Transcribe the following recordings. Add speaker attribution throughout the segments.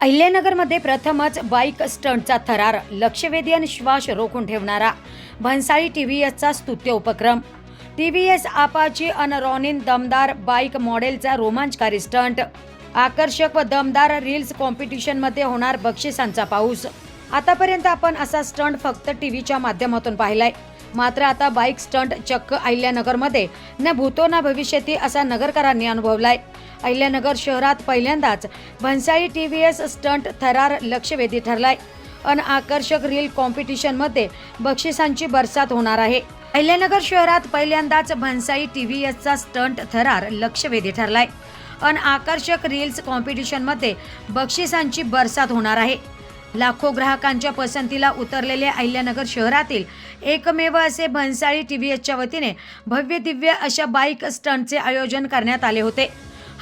Speaker 1: अहिल्यानगरमध्ये प्रथमच बाईक स्टंटचा थरार लक्षवेधी आणि श्वास रोखून ठेवणारा भन्साळी टी व्ही एसचा स्तुत्य उपक्रम. टी व्ही एस आपाची अन रॉनिन दमदार बाईक मॉडेलचा रोमांचकारी स्टंट. आकर्षक व दमदार रील्स कॉम्पिटिशनमध्ये होणार बक्षिसांचा पाऊस. आतापर्यंत आपण असा स्टंट फक्त टी व्हीच्या माध्यमातून पाहिलाय. मात्र आता बाईक स्टंट चक्क अहिल्यानगरमध्ये न भूतो ना भविष्यती असा नगरकरांनी अनुभवलाय. अहिल्यानगर शहरात पहिल्यांदाच Bhansali T V S stunt थरार लक्षवेधी ठरलाय. अन आकर्षक रील कॉम्पिटिशनमध्ये बक्षिसांची बरसात होणार आहे. अहिल्यानगर शहरात पहिल्यांदाच भन्साई टी व्ही एसचा स्टंट थरार लक्षवेधी ठरलाय. अन आकर्षक रील्स कॉम्पिटिशनमध्ये बक्षिसांची बरसात होणार आहे. लाखो ग्राहकांच्या पसंतीला उतरलेले अहिल्यानगर शहरातील एकमेव असे भन्साळी टी व्ही एसच्या वतीने भव्य दिव्य अशा बाईक स्टंटचे आयोजन करण्यात आले होते.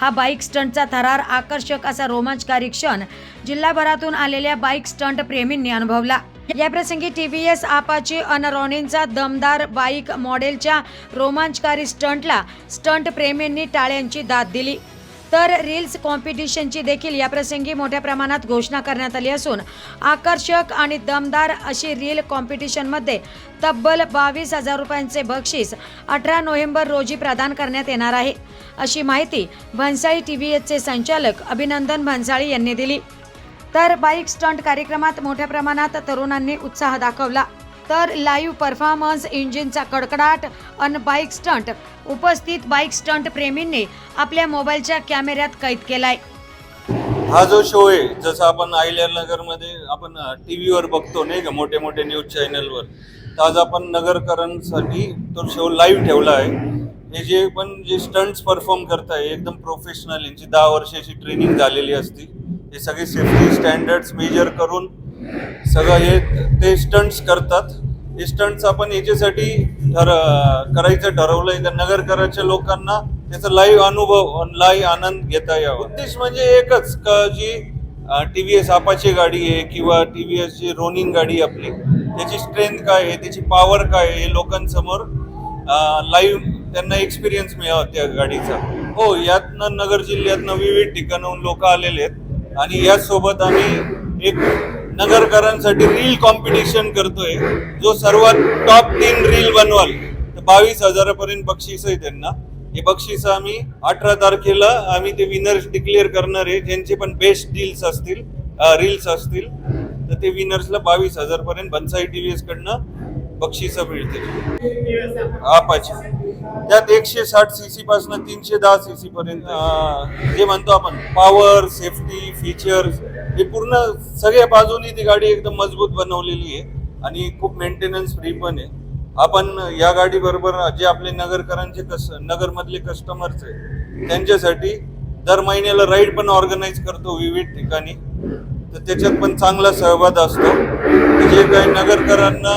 Speaker 1: हा बाईक स्टंटचा थरार आकर्षक असा रोमांचकारी क्षण जिल्हाभरातून आलेल्या बाईक स्टंट प्रेमींनी अनुभवला. या प्रसंगी टी व्ही एस आपाची अनरॉनिनचा दमदार बाईक मॉडेलच्या रोमांचकारी स्टंटला स्टंट प्रेमींनी टाळ्यांची दाद दिली. तर रील्स कॉम्पिटिशनची देखील या प्रसंगी मोठ्या प्रमाणात घोषणा करण्यात आली असून आकर्षक आणि दमदार अशी रील कॉम्पिटिशनमध्ये तब्बल बावीस हजार रुपयांचे बक्षीस अठरा नोव्हेंबर रोजी प्रदान करण्यात येणार आहे अशी माहिती भन्साळी टी व्ही एसचे संचालक अभिनंदन भन्साळी यांनी दिली. तर बाईक स्टंट कार्यक्रमात मोठ्या प्रमाणात तरुणांनी उत्साह दाखवला. तर लाईव्ह परफॉर्मन्स इंजिनचा कडकडाट अन बाईक स्टंट उपस्थित बाईक स्टंट प्रेमींनी आपल्या मोबाईलच्या कॅमेऱ्यात कैद केलाय.
Speaker 2: हा जो शो आहे जसं आपण नगर नगरमध्ये आपण टी व्हीवर बघतो नाही का मोठे मोठे न्यूज चॅनलवर तर आज आपण नगरकरांसाठी तो शो लाईव्ह ठेवला आहे. हे जे पण जे स्टंट्स परफॉर्म करताय एकदम प्रोफेशनल यांची दहा वर्षाची ट्रेनिंग झालेली असती. हे सगळे सेफ्टी स्टँडर्ड्स मेजर करून सगळं हे ते स्टंट्स करतात. हे स्टंट्स आपण याच्यासाठी ठर करायचं ठरवलंय. तर नगरकराच्या लोकांना त्याचा लाईव्ह अनुभव लाईव्ह आनंद घेता यावा. उद्देश म्हणजे एकच का जी टी व्ही एस आपाची गाडी आहे किंवा टी व्ही एसची रोनिंग गाडी आपली त्याची स्ट्रेंथ काय आहे त्याची पॉवर काय आहे हे लोकांसमोर लाईव्ह त्यांना एक्सपिरियन्स मिळावा त्या गाडीचा. हो यातनं नगर जिल्ह्यातनं विविध ठिकाणाहून लोक आलेले आहेत. आणि यासोबत आम्ही एक नगरकरांसाठी रील कॉम्पिटिशन करतोय जो सर्वात टॉप तीन रील बनवाल. तर बावीस हजारापर्यंत बक्षीस आहे त्यांना. हे बक्षीस आम्ही अठरा तारखेला आम्ही ते विनर्स डिक्लेअर करणार आहे ज्यांचे पण बेस्ट डील्स असतील रील्स असतील. तर ते विनर्सला बावीस हजार पर्यंत बनसाई टीव्हीएस कडनं बक्षिसं मिळतील. आपाची. त्यात एकशे साठ सी पासून तीनशे दहा सी पर्यंत जे म्हणतो आपण पॉवर सेफ्टी फीचर्स हे पूर्ण सगळ्या बाजूनी ती गाडी एकदम मजबूत बनवलेली आहे आणि खूप मेंटेनन्स फ्री पण आहे. आपण या गाडी बरोबर जे आपले नगरकरांचे कस नगरमधले कस्टमर्स आहे त्यांच्यासाठी दर महिन्याला राईड पण ऑर्गनाईज करतो विविध ठिकाणी. तर त्याच्यात पण चांगला सहभाग असतो. जे काही नगरकरांना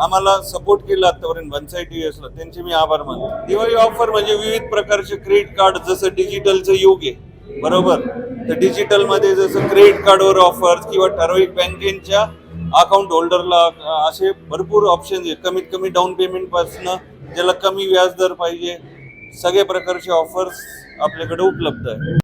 Speaker 2: आम्हाला सपोर्ट केला आतापर्यंत. बनसाई टी एसला त्यांचे मी आभार मानतो. दिवाळी ऑफर म्हणजे विविध प्रकारचे क्रेडिट कार्ड जसं डिजिटलचं युग आहे. बरोबर? तर डिजिटलमध्ये जसं क्रेडिट कार्डवर ऑफर्स किंवा ठराविक बँकेच्या अकाउंट होल्डरला असे भरपूर ऑप्शन आहेत. कमीत कमी डाऊन पेमेंटपासनं ज्याला कमी व्याजदर पाहिजे सगळ्या प्रकारचे ऑफर्स आपल्याकडे उपलब्ध आहे